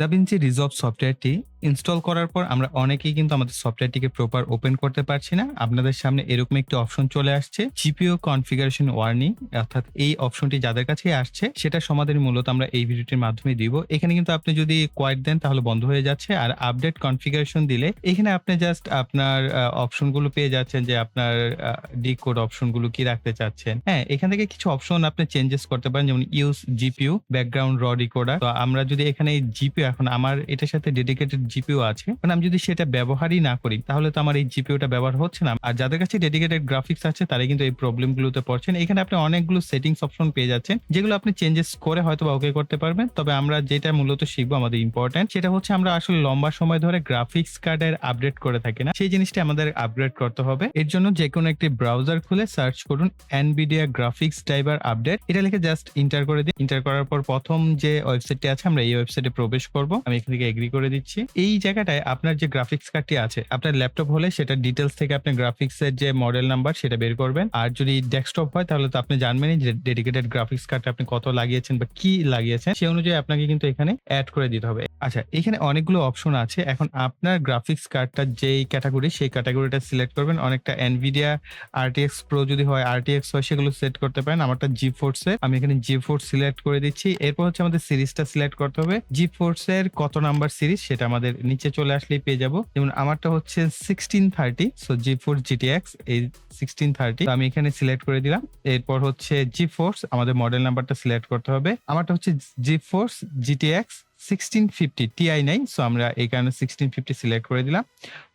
Da Vinci resolve সফটওয়্যারটি install করার পর আমরা অনেকেই কিন্তু আমাদের সফটওয়্যারটিকে প্রপার ওপেন করতে পারছি না। আপনাদের সামনে এরকম একটি অপশন চলে আসছে জিপিও কনফিগারেশন ওয়ার্নিং অর্থাৎ এই অপশনটি যাদের কাছে আসছে, সেটা সমাধান মূলত আমরা এই ভিডিওটির মাধ্যমে দিব। এখানে কিন্তু আপনি যদি কোয়াইট দেন, তাহলে বন্ধ হয়ে যাচ্ছে। আর আপডেট কনফিগারেশন দিলে, এখানে আপনি জাস্ট আপনার অপশনগুলো পেয়ে যাচ্ছেন যে আপনার ডি কোড অপশনগুলো কি রাখতে চাচ্ছেন। হ্যাঁ এখান থেকে কিছু অপশন আপনি চেঞ্জেস করতে পারেন, যেমন ইউজ জিপিইউ ব্যাকগ্রাউন্ড র ডিকোডার তো আমরা যদি এখানে জিপিইউ এখন আমার এটার সাথে ডেডিকেটেড জিপিইউ আছে। মানে আমি যদি সেটা ব্যবহারই না করি, তাহলে তো আমার এই জিপিইউটা ব্যবহার হচ্ছে না। আর যাদের কাছে ডেডিকেটেড গ্রাফিক্স আছে তারা কিন্তু এই প্রবলেমগুলোতে পড়ছেন। এখানে আপনি অনেকগুলো সেটিংস অপশন পেয়ে যাচ্ছেন, যেগুলো আপনি চেঞ্জেস করে হয়তো বা ওকে করতে পারবেন। তবে আমরা যেটা মূলত শিখব, আমাদের ইম্পর্টেন্ট সেটা হচ্ছে আমরা আসলে লম্বা সময় ধরে গ্রাফিক্স কার্ডের আপডেট করে থাকি না। সেই জিনিসটা আমাদের আপগ্রেড করতে হবে। এর জন্য যে কোনো একটি ব্রাউজার খুলে সার্চ করুন এনবিডিয়া গ্রাফিক্স ড্রাইভার আপডেট এটা লিখে জাস্ট ইন্টার করে দিই ইন্টার করার পর প্রথম যে ওয়েবসাইটটি আছে, আমরা এই ওয়েবসাইটে প্রবেশ করব। আমি এখান থেকে এগ্রি করে দিচ্ছি। এই জায়গাটায় আপনার যে গ্রাফিক্স কার্ডটি আছে, আপনার ল্যাপটপ হলে সেটা ডিটেলস থেকে আপনি গ্রাফিক্স এর যে মডেল নাম্বার সেটা বের করবেন। আর যদি ডেস্কটপ হয়, তাহলে তো আপনি জানবেনই যে ডেডিকেটেড গ্রাফিক্স কার্ডটা আপনি কত লাগিয়েছেন বা কি লাগিয়েছেন। সেই অনুযায়ী আপনাকে কিন্তু এখানে অ্যাড করে দিতে হবে। আচ্ছা এখানে অনেকগুলো অপশন আছে। এখন আপনার গ্রাফিক্স কার্ডটা যেই ক্যাটাগরি সেই ক্যাটাগরিটা সিলেক্ট করবেন। অনেকটা এনভিডিয়া আরটিএক্স প্রো যদি হয় আরটিএক্স হয়, সেগুলো সেট করতে পারেন। আমারটা জি ফোর্স এর। আমি এখানে জি ফোর্স সিলেক্ট করে দিচ্ছি। এরপর হচ্ছে আমাদের সিরিজটা সিলেক্ট করতে হবে। জি ফোর্স এর কত নাম্বার সিরিজ সেটা আমাদের নিচে চলে আসলেই পেয়ে যাব। যেমন আমারটা হচ্ছে sixteen thirty so G Force GTX এই সিক্সটিন থার্টি আমি এখানে সিলেক্ট করে দিলাম। এরপর হচ্ছে জি ফোর্স আমাদের মডেল নাম্বারটা সিলেক্ট করতে হবে। আমারটা হচ্ছে GeForce GTX sixteen fifty Ti নাই সো আমরা এই কারণে সিক্সটিন ফিফটি সিলেক্ট করে দিলাম।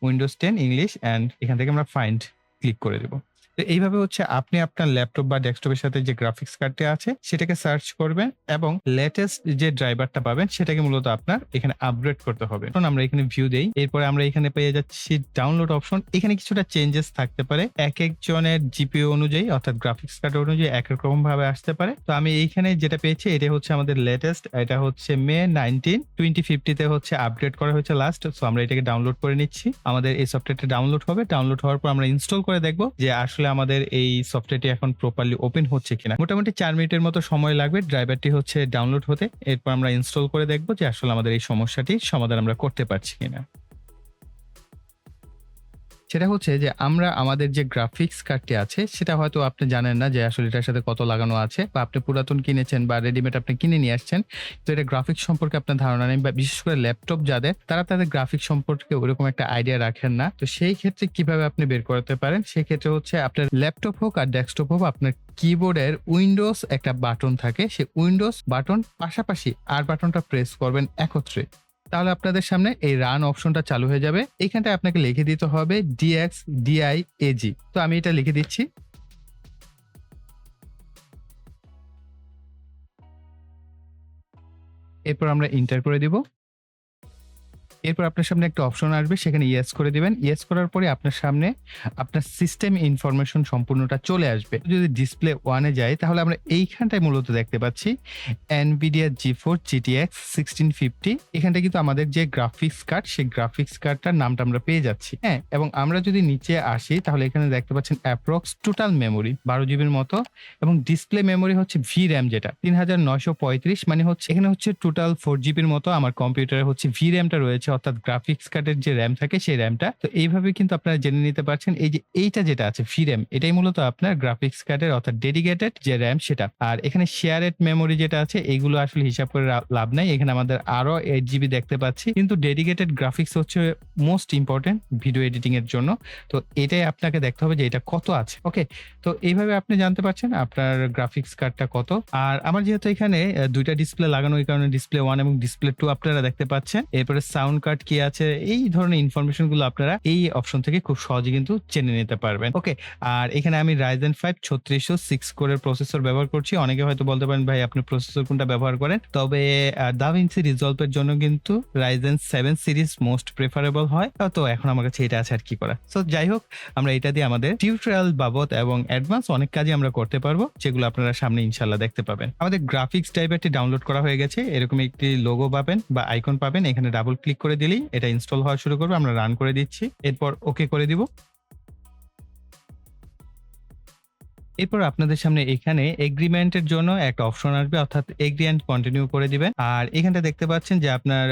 উইন্ডোজ টেন ইংলিশ অ্যান্ড এখান থেকে আমরা ফাইন্ড ক্লিক করে দেবো। তো এইভাবে হচ্ছে আপনি আপনার ল্যাপটপ বা ডেস্কটপের সাথে যে গ্রাফিক্স কার্ডটি আছে, সেটাকে সার্চ করবেন এবং লেটেস্ট যে ড্রাইভারটা পাবেন, সেটাকে মূলত আপনার এখানে আপগ্রেড করতে হবে। এখন আমরা এখানে ভিউ দেই, এরপরে আমরা এখানে পেয়ে যাচ্ছি ডাউনলোড অপশন এখানে কিছুটা চেঞ্জেস থাকতে পারে, এক একজনের জিপিও অনুযায়ী, অর্থাৎ গ্রাফিক্স কার্ড অনুযায়ী এক এক রকম ভাবে আসতে পারে। তো আমি এইখানে যেটা পেয়েছি, এটা হচ্ছে আমাদের লেটেস্ট এটা হচ্ছে মে নাইনটিন টোয়েন্টি ফিফটিতে হচ্ছে আপডেট করা হয়েছে লাস্ট সো আমরা এটাকে ডাউনলোড করে নিচ্ছি। আমাদের এই সফটওয়্যারটা ডাউনলোড হবে ডাউনলোড হওয়ার পর আমরা ইনস্টল করে দেখব যে আসলে আমাদের এই সফটওয়্যারটি এখন প্রপারলি ওপেন হচ্ছে কিনা। মোটামুটি চার মিনিটের মতো সময় লাগবে ড্রাইভারটি হচ্ছে ডাউনলোড হতে। এরপর আমরা ইনস্টল করে দেখব যে আসলে আমাদের এই সমস্যাটি সমাধান আমরা করতে পারছি কিনা। সেটা হচ্ছে যে আমরা আমাদের যে গ্রাফিক্স কার্ডটি আছে, সেটা হয়তো আপনি জানেন না যে আসলে এটার সাথে কত লাগানো আছে বা আপনি পুরাতন কিনেছেন বা রেডিমেড আপনি কিনে নিয়ে আসছেন। তো এটা গ্রাফিক্স সম্পর্কে আপনার ধারণা নেই বা বিশেষ করে ল্যাপটপ যাদের, তারা তাদের গ্রাফিক্স সম্পর্কে ওরকম একটা আইডিয়া রাখেন না। তো সেই ক্ষেত্রে কীভাবে আপনি বের করতে পারেন? সেই ক্ষেত্রে হচ্ছে আপনার ল্যাপটপ হোক আর ডেস্কটপ হোক, আপনার কিবোর্ডের উইন্ডোজ একটা বাটন থাকে। সেই উইন্ডোজ বাটন পাশাপাশি আর বাটনটা প্রেস করবেন একত্রে। তাহলে আপনাদের সামনে এই রান অপশনটা চালু হয়ে যাবে। এইখানটায় আপনাকে লিখে দিতে হবে ডিএক্স ডিআই এজি তো আমি এটা লিখে দিচ্ছি। এরপর আমরা ইন্টার করে দিব। এরপর আপনার সামনে একটা অপশন আসবে, সেখানে ইয়েস করে দিবেন। ইয়েস করার পরে আপনার সামনে আপনার সিস্টেম ইনফরমেশন সম্পূর্ণটা চলে আসবে। যদি ডিসপ্লে ওয়ানে যায় তাহলে আমরা এইখানটায় মূলত দেখতে পাচ্ছি Nvidia GeForce GTX sixteen fifty এখানটা কিন্তু আমাদের যে গ্রাফিক্স কার্ড সেই গ্রাফিক্স কার্ডটার নামটা আমরা পেয়ে যাচ্ছি। হ্যাঁ এবং আমরা যদি নিচে আসি, তাহলে এখানে দেখতে পাচ্ছেন অ্যাপ্রক্স টোটাল মেমোরি বারো জিবির মতো। এবং ডিসপ্লে মেমোরি হচ্ছে ভি র্যাম যেটা, তিন হাজার নয়শো পঁয়ত্রিশ। মানে হচ্ছে, এখানে হচ্ছে টোটাল ফোর জিবির মতো। আমার কম্পিউটারে হচ্ছে ভি র্যামটা রয়েছে অর্থাৎ গ্রাফিক্স কার্ডের যে র্যাম থাকে, সেই র্যামটা তো এইভাবে কিন্তু আপনারা জেনে নিতে পারছেন, এই যে এইটা যেটা আছে ভি র্যাম এটাই মূলত আপনার গ্রাফিক্স কার্ডের অর্থাৎ ডেডিকেটেড যে র্যাম সেটা। আর এখানে শেয়ারেড মেমোরি যেটা আছে এগুলো আসলে হিসাব করে লাভ নাই। এখানে আমাদের আরও এইট জিবি দেখতে পাচ্ছি। কিন্তু ডেডিকেটেড গ্রাফিক্স হচ্ছে মোস্ট ইম্পর্টেন্ট ভিডিও এডিটিং এর জন্য। তো এটাই আপনাকে দেখতে হবে যে এটা কত আছে। ওকে তো এইভাবে আপনি জানতে পারছেন আপনার গ্রাফিক্স কার্ডটা কত। আর আমার যেহেতু এখানে দুইটা ডিসপ্লে লাগানো, এই কারণে ডিসপ্লে ওয়ান এবং ডিসপ্লে টু আপনারা দেখতে পাচ্ছেন। এরপরে সাউন্ড কার্ড কি আছে, এই ধরনের ইনফরমেশনগুলো আপনারা এই অপশন থেকে খুব সহজে কিন্তু চেনে নিতে পারবেন। ওকে আর এখানে আমি রাইজেন ফাইভ ছত্রিশশো সিক্স কোরের প্রসেসর ব্যবহার করছি। অনেকে হয়তো বলতে পারেন, ভাই, আপনি প্রসেসর কোনটা ব্যবহার করেন? তবে দাভিন্সি রিজলভের জন্য কিন্তু Ryzen seven series most preferable হয়। তো এখন আমার কাছে এটা আছে আর কি করা। সো যাই হোক, আমরা এটা দিয়ে আমাদের টিউটোরিয়াল বাবদ এবং অ্যাডভান্স অনেক কাজই আমরা করতে পারব, যেগুলো আপনারা সামনে ইনশাল্লাহ দেখতে পাবেন। আমাদের গ্রাফিক্স টাইপেরটি ডাউনলোড করা হয়ে গেছে। এরকম একটি লোগো পাবেন বা আইকন পাবেন। এখানে ডাবল ক্লিক করে দিলেই এটা ইনস্টল হওয়া শুরু করবে। আমরা রান করে দিচ্ছি। এরপর ওকে করে দিব। এরপর আপনাদের সামনে এখানে এগ্রিমেন্টের জন্য একটা অপশন আসবে, অর্থাৎ এগ্রি অ্যান্ড কন্টিনিউ করে দিবেন। আর এখানটা দেখতে পাচ্ছেন যে আপনার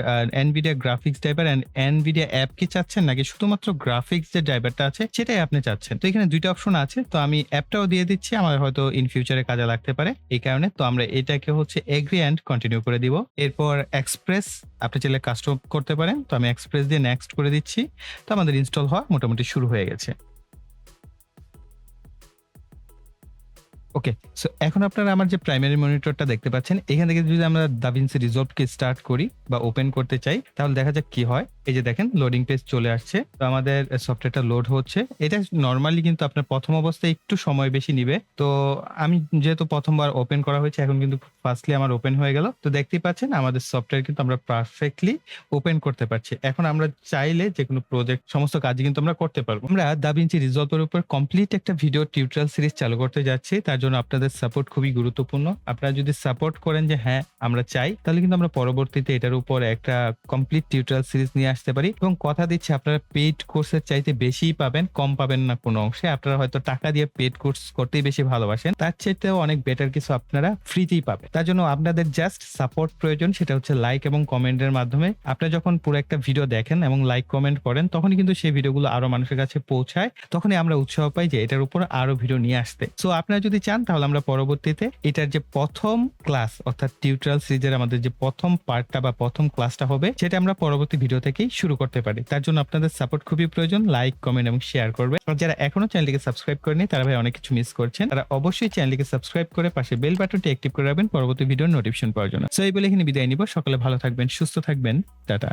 Nvidia graphics driver and Nvidia app কি চাচ্ছেন, নাকি শুধুমাত্র গ্রাফিক্স যে ড্রাইভারটা আছে, সেটাই আপনি চাচ্ছেন? তো এখানে দুইটা অপশন আছে। তো আমি অ্যাপটাও দিয়ে দিচ্ছি, আমার হয়তো ইন ফিউচারে কাজে লাগতে পারে এই কারণে। তো আমরা এটাকে হচ্ছে এগ্রি অ্যান্ড কন্টিনিউ করে দিব। এরপর এক্সপ্রেস আপনি চাইলে কাস্টম করতে পারেন। তো আমি এক্সপ্রেস দিয়ে নেক্সট করে দিচ্ছি। তো আমাদের ইনস্টল হওয়া মোটামুটি শুরু হয়ে গেছে। ওকে সো এখন আপনারা আমার যে প্রাইমারি মনিটরটা দেখতে পাচ্ছেন, এখান থেকে যদি আমরা দাভিন্সি রিজলভকে স্টার্ট করি বা ওপেন করতে চাই, তাহলে দেখা যাক কি হয়। এই যে দেখেন লোডিং পেজ চলে আসছে। তো আমাদের সফটওয়্যারটা লোড হচ্ছে। এটা নর্মালি কিন্তু আপনার প্রথম অবস্থায় একটু সময় বেশি নিবে। তো আমি যেহেতু প্রথমবার ওপেন করা হয়েছে, এখন কিন্তু ফার্স্টলি আমার ওপেন হয়ে গেল। তো দেখতেই পাচ্ছেন, আমাদের সফটওয়্যার কিন্তু আমরা পারফেক্টলি ওপেন করতে পারছি। এখন আমরা চাইলে যে কোনো প্রজেক্ট সমস্ত কাজ কিন্তু আমরা করতে পারব। আমরা দাভিন্সি রিজলভের উপর কমপ্লিট একটা ভিডিও টিউটোরিয়াল সিরিজ চালু করতে যাচ্ছি। তার জন্য আপনাদের সাপোর্ট খুবই গুরুত্বপূর্ণ। আপনারা যদি সাপোর্ট করেন যে হ্যাঁ আমরা চাই, তাহলে কিন্তু আমরা পরবর্তীতে এটার উপর একটা কমপ্লিট টিউটোরিয়াল সিরিজ নিয়ে আসতে পারি এবং কথা দিচ্ছি, আপনারা পেইড কোর্সের চাইতে বেশিই পাবেন, কম পাবেন না কোনো অংশে। আপনারা হয়তো টাকা দিয়ে পেইড কোর্স করতেই বেশি ভালোবাসেন। তার চাইতেও অনেক বেটার কিছু আপনারা ফ্রিতেই পাবেন। তার জন্য আপনাদের জাস্ট সাপোর্ট প্রয়োজন, সেটা হচ্ছে লাইক এবং কমেন্টের মাধ্যমে। আপনারা যখন পুরো একটা ভিডিও দেখেন এবং লাইক কমেন্ট করেন, তখনই কিন্তু সেই ভিডিওগুলো আরও মানুষের কাছে পৌঁছায়। তখনই আমরা উৎসাহ পাই যে এটার উপর আরও ভিডিও নিয়ে আসতে। সো আপনারা যদি চান, তাহলে আমরা পরবর্তীতে এটার যে প্রথম ক্লাস অর্থাৎ টিউটোরিয়াল সিরিজের আমাদের যে প্রথম পার্টটা বা প্রথম ক্লাসটা হবে, সেটা আমরা পরবর্তী ভিডিও থেকেই শুরু করতে পারি। তার জন্য আপনাদের সাপোর্ট খুবই প্রয়োজন। লাইক কমেন্ট এবং শেয়ার করবে যারা এখনও চ্যানেলটিকে সাবস্ক্রাইব করেনি তারা ভাই অনেক কিছু মিস করছেন। তারা অবশ্যই চ্যানেলটিকে সাবস্ক্রাইব করে পাশে বেল বাটনটি অ্যাক্টিভ করে রাখবেন। পরবর্তী ভিডিওর নোটিফিকেশন পাওয়ার জন্য। সো এই বলে এখানে বিদায় নিব। সকালে ভালো থাকবেন, সুস্থ থাকবেন। টাটা।